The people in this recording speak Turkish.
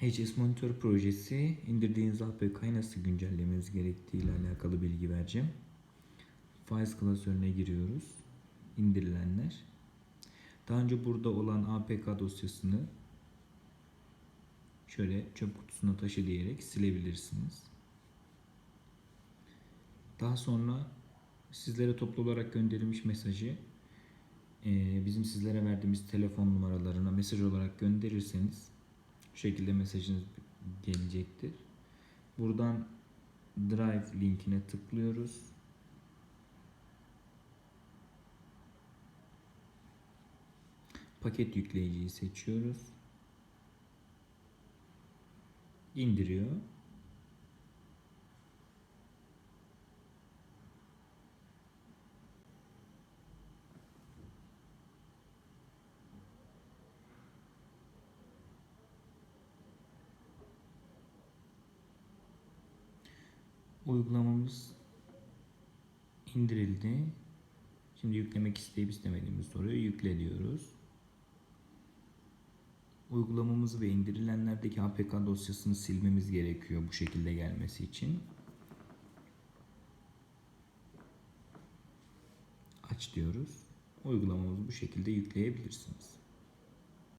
HS Monitor projesi indirdiğiniz APK'yı nasıl güncellemeniz gerektiği ile alakalı bilgi vereceğim. Files klasörüne giriyoruz. İndirilenler. Daha önce burada olan APK dosyasını şöyle çöp kutusuna taşı diyerek silebilirsiniz. Daha sonra sizlere toplu olarak gönderilmiş mesajı bizim sizlere verdiğimiz telefon numaralarına mesaj olarak gönderirseniz şekilde mesajınız gelecektir. Buradan Drive linkine tıklıyoruz. Paket yükleyiciyi seçiyoruz. İndiriyor. Uygulamamız indirildi. Şimdi yüklemek isteyip istemediğimiz soruyu yükle diyoruz. Uygulamamızı ve indirilenlerdeki APK dosyasını silmemiz gerekiyor bu şekilde gelmesi için. Aç diyoruz. Uygulamamızı bu şekilde yükleyebilirsiniz.